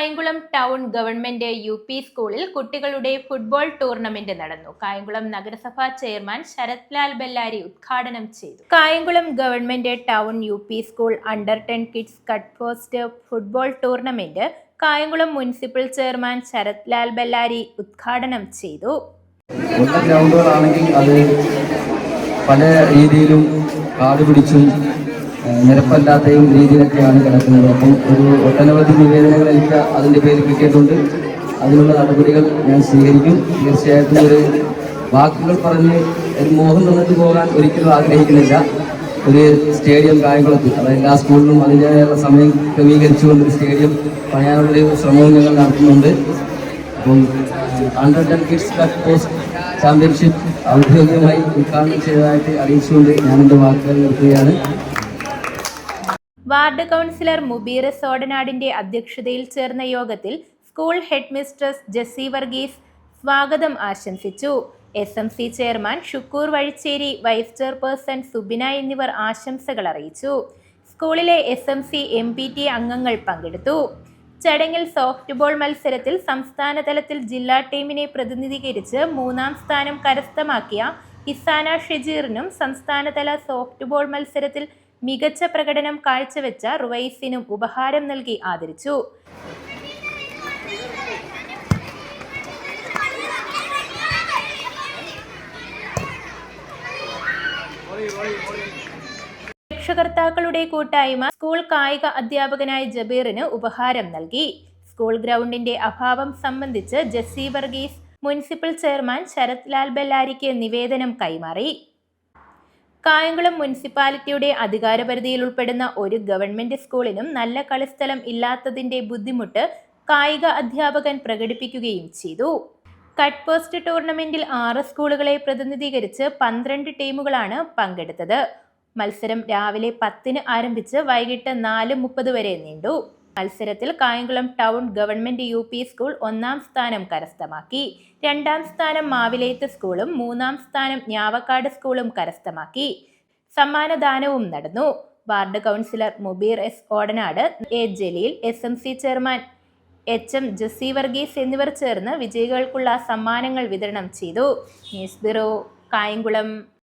Kayamkulam town government U P സ്കൂളിൽ കുട്ടികളുടെ football tournament നടന്നു. കായംകുളം നഗരസഭാ ചെയർമാൻ ശരത് ലാൽ ബെല്ലാരി ഉദ്ഘാടനം ചെയ്തു. Kayamkulam government town U P school under ten kids cut post football tournament Kayamkulam municipal chairman Sarath Lal Bellari ഉദ്ഘാടനം ചെയ്തു. ഗ്രൗണ്ടുകളാണെങ്കിൽ പല രീതിയിലും കാട് പിടിച്ചും ഏഹ്, നിരപ്പല്ലാത്തയും രീതിയിലൊക്കെയാണ് കിടക്കുന്നത്. അപ്പം ഒരു ഒട്ടനവധി നിവേദനങ്ങൾ എനിക്ക് അതിന്റെ പേര് കിട്ടിയിട്ടുണ്ട്. അതിനുള്ള നടപടികൾ ഞാൻ സ്വീകരിക്കും. തീർച്ചയായിട്ടും ഒരു വാക്കുകൾ പറഞ്ഞ് ഒരു മോഹം തന്നിട്ട് പോകാൻ ഒരിക്കലും ആഗ്രഹിക്കുന്നില്ല. ഒരു സ്റ്റേഡിയം കായംകുളത്ത് അതായത് എല്ലാ സ്കൂളിലും അതിന്റെതായുള്ള സമയം ക്രമീകരിച്ചുകൊണ്ട് ഒരു സ്റ്റേഡിയം പണിയാനുള്ളൊരു ശ്രമവും ഞങ്ങൾ നടത്തുന്നുണ്ട്. അപ്പം under ten kids cut post championship ഔദ്യോഗികമായി ഉദ്ഘാടനം ചെയ്തതായിട്ട് അറിയിച്ചുകൊണ്ട് ഞാൻ വാക്കുകൾ നിർത്തുകയാണ്. വാർഡ് കൗൺസിലർ മുബീർ സോഡനാടിന്റെ അധ്യക്ഷതയിൽ ചേർന്ന യോഗത്തിൽ സ്കൂൾ ഹെഡ് മിസ്ട്രസ് വർഗീസ് സ്വാഗതം ആശംസിച്ചു. S M C chairman Shukkoor Vazhicheri vice chairperson Subina എന്നിവർ ആശംസകൾ അറിയിച്ചു. സ്കൂളിലെ S M C M P T അംഗങ്ങൾ പങ്കെടുത്തു. ചടങ്ങിൽ സോഫ്റ്റ് ബോൾ മത്സരത്തിൽ സംസ്ഥാന തലത്തിൽ ജില്ലാ ടീമിനെ പ്രതിനിധീകരിച്ച് മൂന്നാം സ്ഥാനം കരസ്ഥമാക്കിയ ഇസാന ഷെജീറിനും സംസ്ഥാനതല സോഫ്റ്റ് ബോൾ മത്സരത്തിൽ മികച്ച പ്രകടനം കാഴ്ചവെച്ച റുവൈസിനും ഉപഹാരം നൽകി ആദരിച്ചു. രക്ഷകർത്താക്കളുടെ കൂട്ടായ്മ സ്കൂൾ കായിക അധ്യാപകനായ ജബീറിന് ഉപഹാരം നൽകി. സ്കൂൾ ഗ്രൗണ്ടിന്റെ അഭാവം സംബന്ധിച്ച് ജെസ്സി വർഗീസ് മുനിസിപ്പൽ ചെയർമാൻ ശരത് ലാൽ ബെല്ലാരിക്ക് നിവേദനം കൈമാറി. കായംകുളം മുനിസിപ്പാലിറ്റിയുടെ അധികാരപരിധിയിൽ ഉൾപ്പെടുന്ന ഒരു ഗവൺമെന്റ് സ്കൂളിനും നല്ല കളിസ്ഥലം ഇല്ലാത്തതിന്റെ ബുദ്ധിമുട്ട് കായിക അധ്യാപകൻ പ്രകടിപ്പിക്കുകയും ചെയ്തു. കട്ട് പോസ്റ്റ് ടൂർണമെന്റിൽ ആറ് സ്കൂളുകളെ പ്രതിനിധീകരിച്ച് പന്ത്രണ്ട് ടീമുകളാണ് പങ്കെടുത്തത്. മത്സരം രാവിലെ പത്തിന് ആരംഭിച്ച് വൈകിട്ട് നാല് മുപ്പത് വരെ നീണ്ടു. മത്സരത്തിൽ Kayamkulam town government U P school ഒന്നാം സ്ഥാനം കരസ്ഥമാക്കി. രണ്ടാം സ്ഥാനം മാവിലേത്ത് സ്കൂളും മൂന്നാം സ്ഥാനം ഞാവക്കാട് സ്കൂളും കരസ്ഥമാക്കി. സമ്മാനദാനവും നടന്നു. Ward councillor Mubeer S Odanad A Jaleel S M C chairman H M Jessy Varghese എന്നിവർ ചേർന്ന് വിജയികൾക്കുള്ള സമ്മാനങ്ങൾ വിതരണം ചെയ്തു. News bureau Kayamkulam.